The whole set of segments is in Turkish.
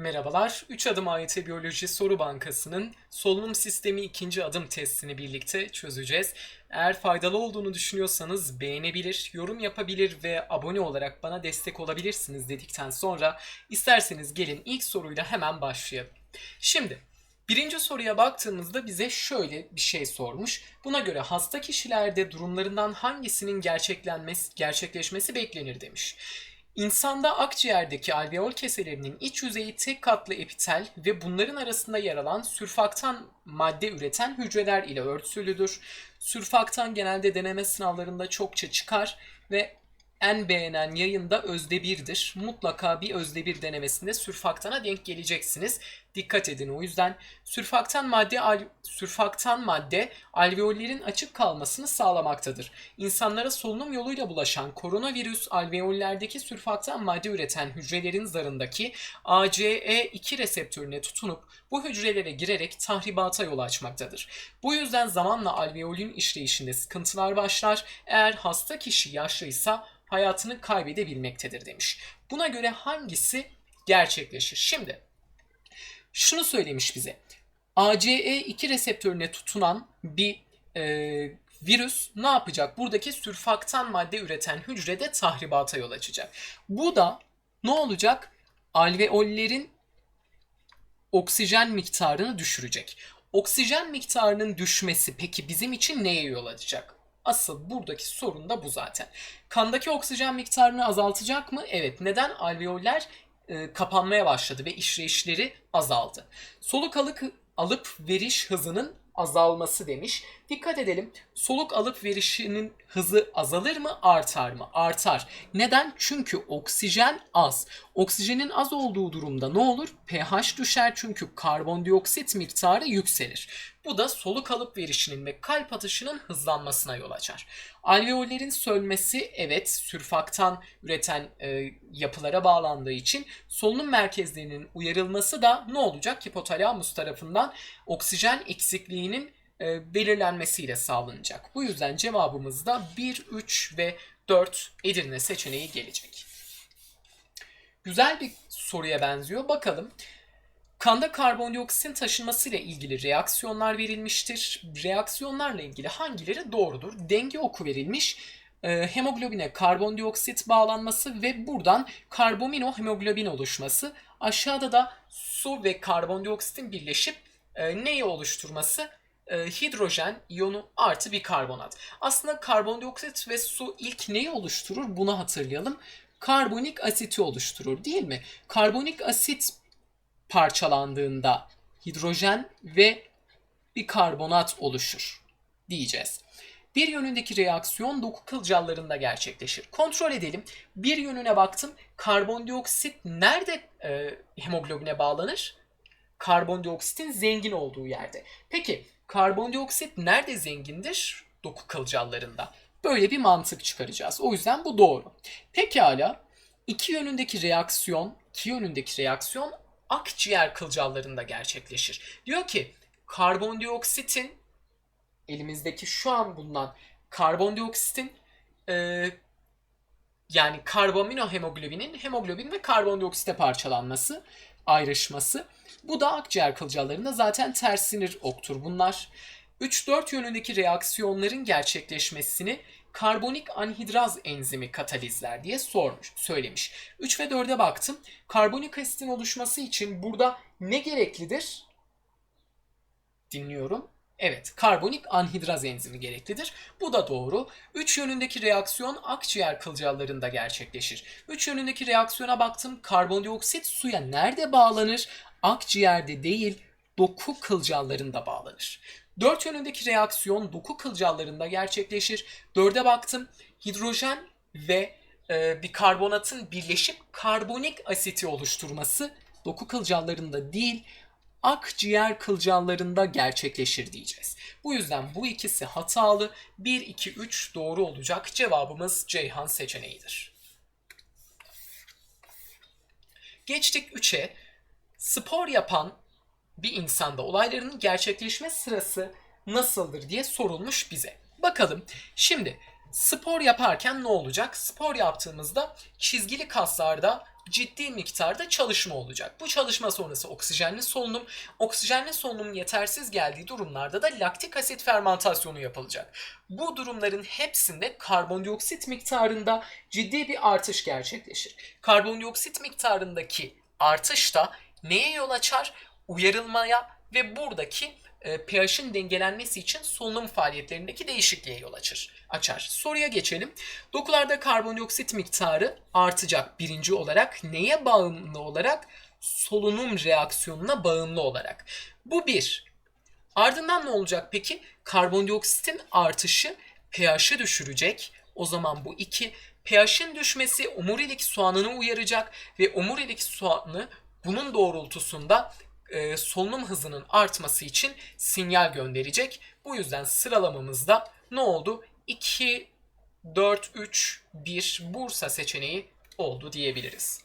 Merhabalar, 3 adım AYT Biyoloji Soru Bankası'nın solunum sistemi ikinci adım testini birlikte çözeceğiz. Eğer faydalı olduğunu düşünüyorsanız beğenebilir, yorum yapabilir ve abone olarak bana destek olabilirsiniz dedikten sonra isterseniz gelin ilk soruyla hemen başlayalım. Şimdi birinci soruya baktığımızda bize şöyle bir şey sormuş. Buna göre hasta kişilerde durumlarından hangisinin gerçekleşmesi beklenir demiş. İnsanda akciğerdeki alveol keselerinin iç yüzeyi tek katlı epitel ve bunların arasında yer alan sürfaktan madde üreten hücreler ile örtülüdür. Sürfaktan genelde deneme sınavlarında çokça çıkar ve en beğenen yayında özde birdir. Mutlaka bir özde bir denemesinde sürfaktana denk geleceksiniz. Dikkat edin o yüzden sürfaktan madde al, sürfaktan madde alveollerin açık kalmasını sağlamaktadır. İnsanlara solunum yoluyla bulaşan koronavirüs alveollerdeki sürfaktan madde üreten hücrelerin zarındaki ACE2 reseptörüne tutunup bu hücrelere girerek tahribata yol açmaktadır. Bu yüzden zamanla alveolün işleyişinde sıkıntılar başlar. Eğer hasta kişi yaşlıysa hayatını kaybedebilmektedir demiş. Buna göre hangisi gerçekleşir? Şimdi şunu söylemiş bize. ACE2 reseptörüne tutunan bir e, virüs ne yapacak? Buradaki sürfaktan madde üreten hücrede tahribata yol açacak. Bu da ne olacak? Alveollerin oksijen miktarını düşürecek. Oksijen miktarının düşmesi peki bizim için neye yol açacak? Asıl buradaki sorun da bu zaten. Kandaki oksijen miktarını azaltacak mı? Evet. Neden? Alveoller e, kapanmaya başladı ve işleyişleri azaldı. Soluk alık, alıp veriş hızının azalması demiş. Dikkat edelim. Soluk alıp verişinin hızı azalır mı, artar mı? Artar. Neden? Çünkü oksijen az. Oksijenin az olduğu durumda ne olur? pH düşer çünkü karbondioksit miktarı yükselir. Bu da soluk alıp verişinin ve kalp atışının hızlanmasına yol açar. Alveollerin sölmesi evet sürfaktan üreten e, yapılara bağlandığı için solunum merkezlerinin uyarılması da ne olacak? Hipotalamus tarafından oksijen eksikliğinin e, belirlenmesiyle sağlanacak. Bu yüzden cevabımız da 1, 3 ve 4 Edirne seçeneği gelecek. Güzel bir soruya benziyor. Bakalım. Kanda karbondioksitin taşınmasıyla ilgili reaksiyonlar verilmiştir. Reaksiyonlarla ilgili hangileri doğrudur? Denge oku verilmiş. E, hemoglobine karbondioksit bağlanması ve buradan karbamino hemoglobin oluşması. Aşağıda da su ve karbondioksitin birleşip e, neyi oluşturması? E, hidrojen iyonu artı bir karbonat. Aslında karbondioksit ve su ilk neyi oluşturur? Bunu hatırlayalım. Karbonik asiti oluşturur değil mi? Karbonik asit parçalandığında hidrojen ve bir karbonat oluşur diyeceğiz. Bir yönündeki reaksiyon doku kılcallarında gerçekleşir. Kontrol edelim. Bir yönüne baktım. Karbondioksit nerede e, hemoglobine bağlanır? Karbondioksitin zengin olduğu yerde. Peki karbondioksit nerede zengindir? Doku kılcallarında. Böyle bir mantık çıkaracağız. O yüzden bu doğru. Pekala iki yönündeki reaksiyon, iki yönündeki reaksiyon akciğer kılcallarında gerçekleşir. Diyor ki karbondioksitin elimizdeki şu an bulunan karbondioksitin e, yani karbamino hemoglobinin hemoglobin ve karbondioksite parçalanması, ayrışması. Bu da akciğer kılcallarında zaten ters sinir oktur bunlar. 3-4 yönündeki reaksiyonların gerçekleşmesini karbonik anhidraz enzimi katalizler diye sormuş, söylemiş. 3 ve 4'e baktım. Karbonik asitin oluşması için burada ne gereklidir? Dinliyorum. Evet, karbonik anhidraz enzimi gereklidir. Bu da doğru. 3 yönündeki reaksiyon akciğer kılcallarında gerçekleşir. 3 yönündeki reaksiyona baktım. Karbondioksit suya nerede bağlanır? Akciğerde değil, doku kılcallarında bağlanır. Dört yönündeki reaksiyon doku kılcallarında gerçekleşir. Dörde baktım. Hidrojen ve e, bir karbonatın birleşip karbonik asiti oluşturması doku kılcallarında değil, akciğer kılcallarında gerçekleşir diyeceğiz. Bu yüzden bu ikisi hatalı. 1, 2, 3 doğru olacak. Cevabımız Ceyhan seçeneğidir. Geçtik 3'e. Spor yapan bir insanda olayların gerçekleşme sırası nasıldır diye sorulmuş bize. Bakalım. Şimdi Spor yaparken ne olacak? Spor yaptığımızda çizgili kaslarda ciddi miktarda çalışma olacak. Bu çalışma sonrası oksijenli solunum, oksijenli solunum yetersiz geldiği durumlarda da laktik asit fermentasyonu yapılacak. Bu durumların hepsinde karbondioksit miktarında ciddi bir artış gerçekleşir. Karbondioksit miktarındaki artış da neye yol açar? Uyarılmaya ve buradaki e, pH'in dengelenmesi için solunum faaliyetlerindeki değişikliğe yol açar. açar. Soruya geçelim. Dokularda karbondioksit miktarı artacak birinci olarak. Neye bağımlı olarak? Solunum reaksiyonuna bağımlı olarak. Bu bir. Ardından ne olacak peki? Karbondioksitin artışı pH'ı düşürecek. O zaman bu iki. pH'in düşmesi omurilik soğanını uyaracak ve omurilik soğanı bunun doğrultusunda e, solunum hızının artması için sinyal gönderecek. Bu yüzden sıralamamızda ne oldu? 2, 4, 3, 1 Bursa seçeneği oldu diyebiliriz.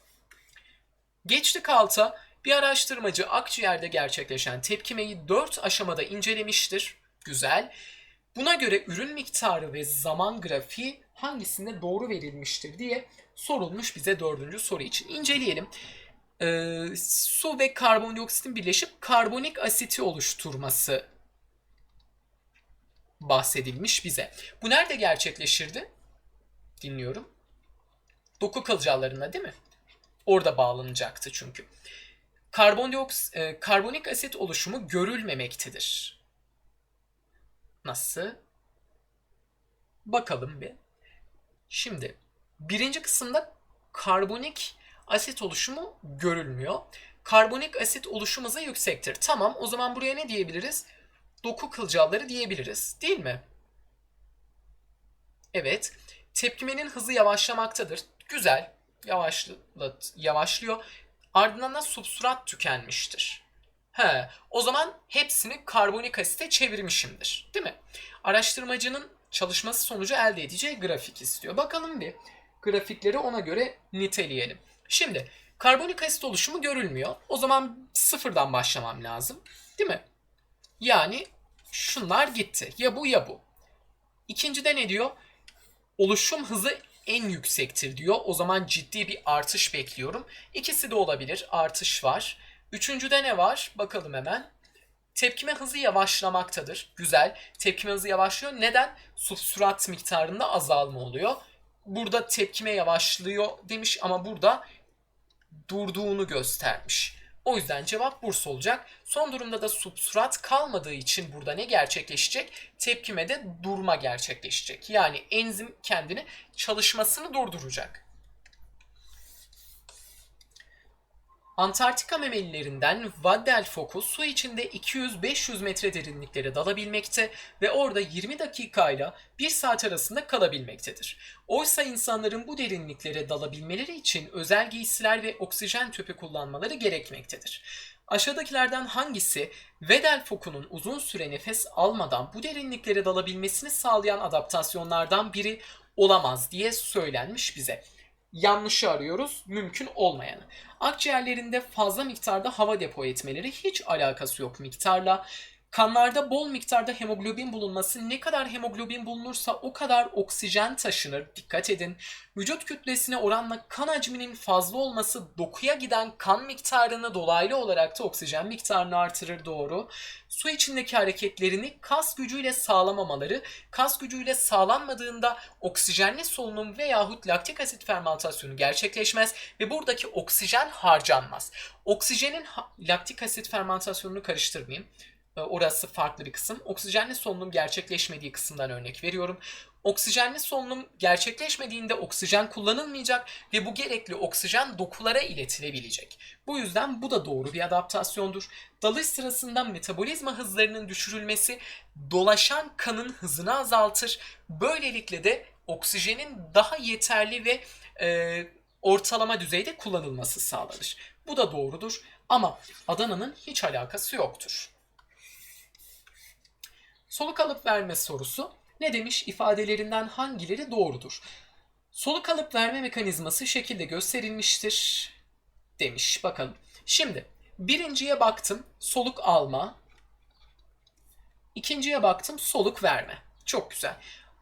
Geçtik alta. Bir araştırmacı akciğerde gerçekleşen tepkimeyi 4 aşamada incelemiştir. Güzel. Buna göre ürün miktarı ve zaman grafiği hangisinde doğru verilmiştir diye sorulmuş bize dördüncü soru için. İnceleyelim e, su ve karbondioksitin birleşip karbonik asiti oluşturması bahsedilmiş bize. Bu nerede gerçekleşirdi? Dinliyorum. Doku kılcallarında değil mi? Orada bağlanacaktı çünkü. Karbondioks e, karbonik asit oluşumu görülmemektedir. Nasıl? Bakalım bir. Şimdi birinci kısımda karbonik asit oluşumu görülmüyor. Karbonik asit oluşum hızı yüksektir. Tamam o zaman buraya ne diyebiliriz? Doku kılcalları diyebiliriz değil mi? Evet. Tepkimenin hızı yavaşlamaktadır. Güzel. Yavaşlı, yavaşlıyor. Ardından da substrat tükenmiştir. He, o zaman hepsini karbonik asite çevirmişimdir. Değil mi? Araştırmacının çalışması sonucu elde edeceği grafik istiyor. Bakalım bir grafikleri ona göre niteleyelim. Şimdi karbonik asit oluşumu görülmüyor. O zaman sıfırdan başlamam lazım. Değil mi? Yani şunlar gitti. Ya bu ya bu. İkincide ne diyor? Oluşum hızı en yüksektir diyor. O zaman ciddi bir artış bekliyorum. İkisi de olabilir. Artış var. Üçüncüde ne var? Bakalım hemen. Tepkime hızı yavaşlamaktadır. Güzel. Tepkime hızı yavaşlıyor. Neden? Substrat miktarında azalma oluyor. Burada tepkime yavaşlıyor demiş ama burada durduğunu göstermiş. O yüzden cevap Bursa olacak. Son durumda da substrat kalmadığı için burada ne gerçekleşecek? Tepkime de durma gerçekleşecek. Yani enzim kendini çalışmasını durduracak. Antarktika memelilerinden Waddell foku su içinde 200-500 metre derinliklere dalabilmekte ve orada 20 dakikayla 1 saat arasında kalabilmektedir. Oysa insanların bu derinliklere dalabilmeleri için özel giysiler ve oksijen tüpü kullanmaları gerekmektedir. Aşağıdakilerden hangisi Weddell fokunun uzun süre nefes almadan bu derinliklere dalabilmesini sağlayan adaptasyonlardan biri olamaz diye söylenmiş bize yanlışı arıyoruz, mümkün olmayanı. Akciğerlerinde fazla miktarda hava depo etmeleri hiç alakası yok miktarla. Kanlarda bol miktarda hemoglobin bulunması ne kadar hemoglobin bulunursa o kadar oksijen taşınır. Dikkat edin. Vücut kütlesine oranla kan hacminin fazla olması dokuya giden kan miktarını dolaylı olarak da oksijen miktarını artırır doğru. Su içindeki hareketlerini kas gücüyle sağlamamaları, kas gücüyle sağlanmadığında oksijenli solunum veyahut laktik asit fermentasyonu gerçekleşmez ve buradaki oksijen harcanmaz. Oksijenin laktik asit fermentasyonunu karıştırmayayım. Ee, orası farklı bir kısım. Oksijenli solunum gerçekleşmediği kısımdan örnek veriyorum. Oksijenli solunum gerçekleşmediğinde oksijen kullanılmayacak ve bu gerekli oksijen dokulara iletilebilecek. Bu yüzden bu da doğru bir adaptasyondur. Dalış sırasında metabolizma hızlarının düşürülmesi dolaşan kanın hızını azaltır. Böylelikle de oksijenin daha yeterli ve e, ortalama düzeyde kullanılması sağlanır. Bu da doğrudur ama Adana'nın hiç alakası yoktur. Soluk alıp verme sorusu ne demiş ifadelerinden hangileri doğrudur? Soluk alıp verme mekanizması şekilde gösterilmiştir demiş. Bakalım. Şimdi birinciye baktım soluk alma. İkinciye baktım soluk verme. Çok güzel.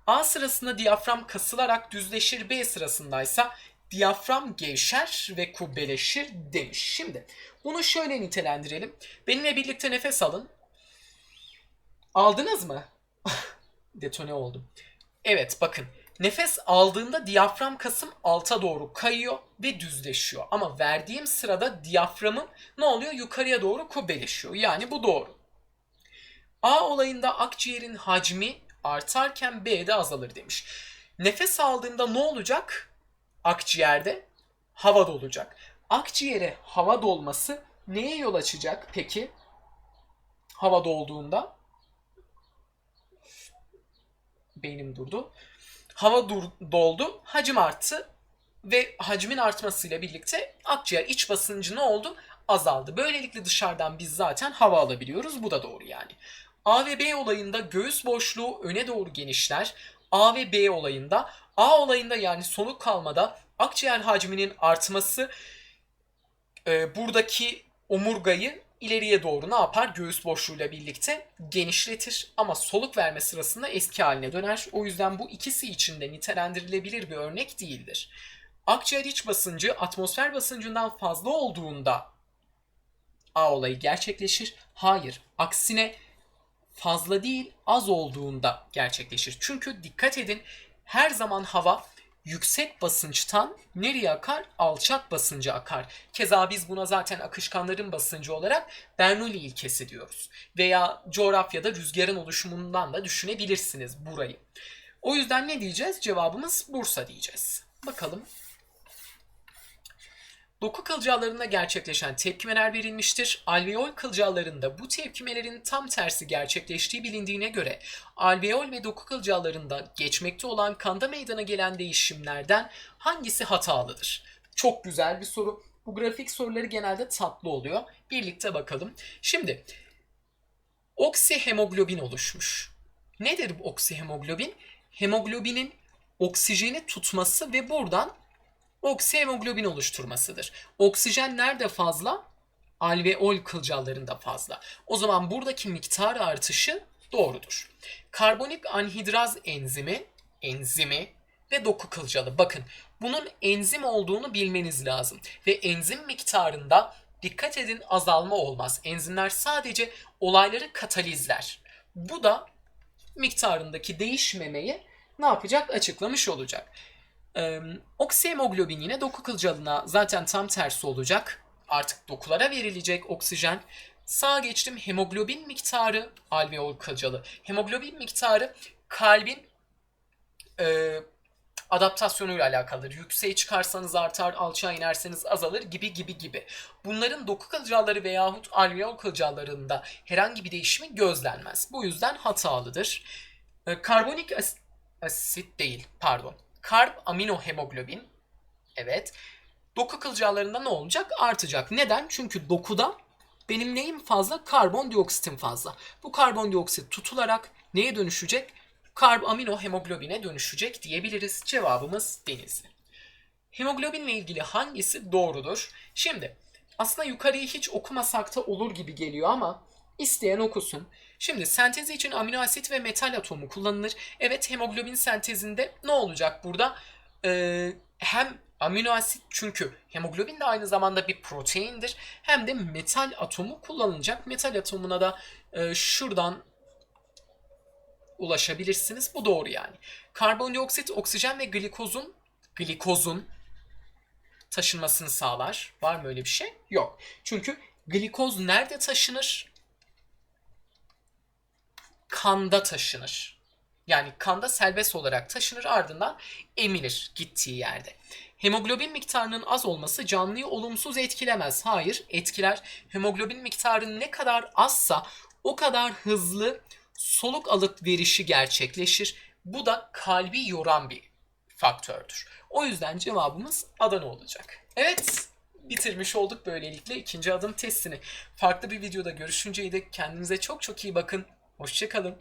A sırasında diyafram kasılarak düzleşir, B sırasındaysa diyafram gevşer ve kubbeleşir demiş. Şimdi bunu şöyle nitelendirelim. Benimle birlikte nefes alın. Aldınız mı? Detone oldum. Evet bakın nefes aldığımda diyafram kasım alta doğru kayıyor ve düzleşiyor. Ama verdiğim sırada diyaframım ne oluyor? Yukarıya doğru kubbeleşiyor. Yani bu doğru. A olayında akciğerin hacmi artarken B'de azalır demiş. Nefes aldığında ne olacak? Akciğerde hava dolacak. Akciğere hava dolması neye yol açacak peki? Hava dolduğunda beynim durdu. Hava dur, doldu, hacim arttı ve hacmin artmasıyla birlikte akciğer iç basıncı ne oldu? Azaldı. Böylelikle dışarıdan biz zaten hava alabiliyoruz. Bu da doğru yani. A ve B olayında göğüs boşluğu öne doğru genişler. A ve B olayında A olayında yani soluk kalmada akciğer hacminin artması e, buradaki omurgayı ileriye doğru ne yapar? Göğüs boşluğuyla birlikte genişletir ama soluk verme sırasında eski haline döner. O yüzden bu ikisi için de nitelendirilebilir bir örnek değildir. Akciğer iç basıncı atmosfer basıncından fazla olduğunda A olayı gerçekleşir. Hayır, aksine fazla değil az olduğunda gerçekleşir. Çünkü dikkat edin her zaman hava yüksek basınçtan nereye akar? Alçak basınca akar. Keza biz buna zaten akışkanların basıncı olarak Bernoulli ilkesi diyoruz. Veya coğrafyada rüzgarın oluşumundan da düşünebilirsiniz burayı. O yüzden ne diyeceğiz? Cevabımız Bursa diyeceğiz. Bakalım Doku kılcallarında gerçekleşen tepkimeler verilmiştir. Alveol kılcallarında bu tepkimelerin tam tersi gerçekleştiği bilindiğine göre alveol ve doku kılcallarında geçmekte olan kanda meydana gelen değişimlerden hangisi hatalıdır? Çok güzel bir soru. Bu grafik soruları genelde tatlı oluyor. Birlikte bakalım. Şimdi oksihemoglobin oluşmuş. Nedir bu oksihemoglobin? Hemoglobinin oksijeni tutması ve buradan oksihemoglobin oluşturmasıdır. Oksijen nerede fazla? Alveol kılcallarında fazla. O zaman buradaki miktar artışı doğrudur. Karbonik anhidraz enzimi, enzimi ve doku kılcalı. Bakın bunun enzim olduğunu bilmeniz lazım. Ve enzim miktarında dikkat edin azalma olmaz. Enzimler sadece olayları katalizler. Bu da miktarındaki değişmemeyi ne yapacak? Açıklamış olacak. Ee, oksihemoglobin yine doku kılcalına zaten tam tersi olacak. Artık dokulara verilecek oksijen. Sağa geçtim hemoglobin miktarı alveol kılcalı. Hemoglobin miktarı kalbin e, adaptasyonuyla alakalıdır. Yükseğe çıkarsanız artar, alçağa inerseniz azalır gibi gibi gibi. Bunların doku kılcalları veyahut alveol kılcallarında herhangi bir değişimi gözlenmez. Bu yüzden hatalıdır. Karbonik as- asit değil, pardon karb amino hemoglobin evet doku kılcallarında ne olacak? Artacak. Neden? Çünkü dokuda benim neyim fazla? Karbondioksitim fazla. Bu karbondioksit tutularak neye dönüşecek? Karb amino hemoglobine dönüşecek diyebiliriz. Cevabımız denizli. Hemoglobinle ilgili hangisi doğrudur? Şimdi aslında yukarıyı hiç okumasak da olur gibi geliyor ama isteyen okusun. Şimdi sentezi için amino asit ve metal atomu kullanılır. Evet hemoglobin sentezinde ne olacak burada? Ee, hem amino asit çünkü hemoglobin de aynı zamanda bir proteindir. Hem de metal atomu kullanılacak. Metal atomuna da e, şuradan ulaşabilirsiniz. Bu doğru yani. Karbondioksit, oksijen ve glikozun glikozun taşınmasını sağlar. Var mı öyle bir şey? Yok. Çünkü glikoz nerede taşınır? Kanda taşınır. Yani kanda serbest olarak taşınır ardından emilir gittiği yerde. Hemoglobin miktarının az olması canlıyı olumsuz etkilemez. Hayır, etkiler. Hemoglobin miktarı ne kadar azsa o kadar hızlı soluk alıp verişi gerçekleşir. Bu da kalbi yoran bir faktördür. O yüzden cevabımız Adana olacak. Evet, bitirmiş olduk böylelikle ikinci adım testini. Farklı bir videoda görüşünceye dek kendinize çok çok iyi bakın. Hoşçakalın.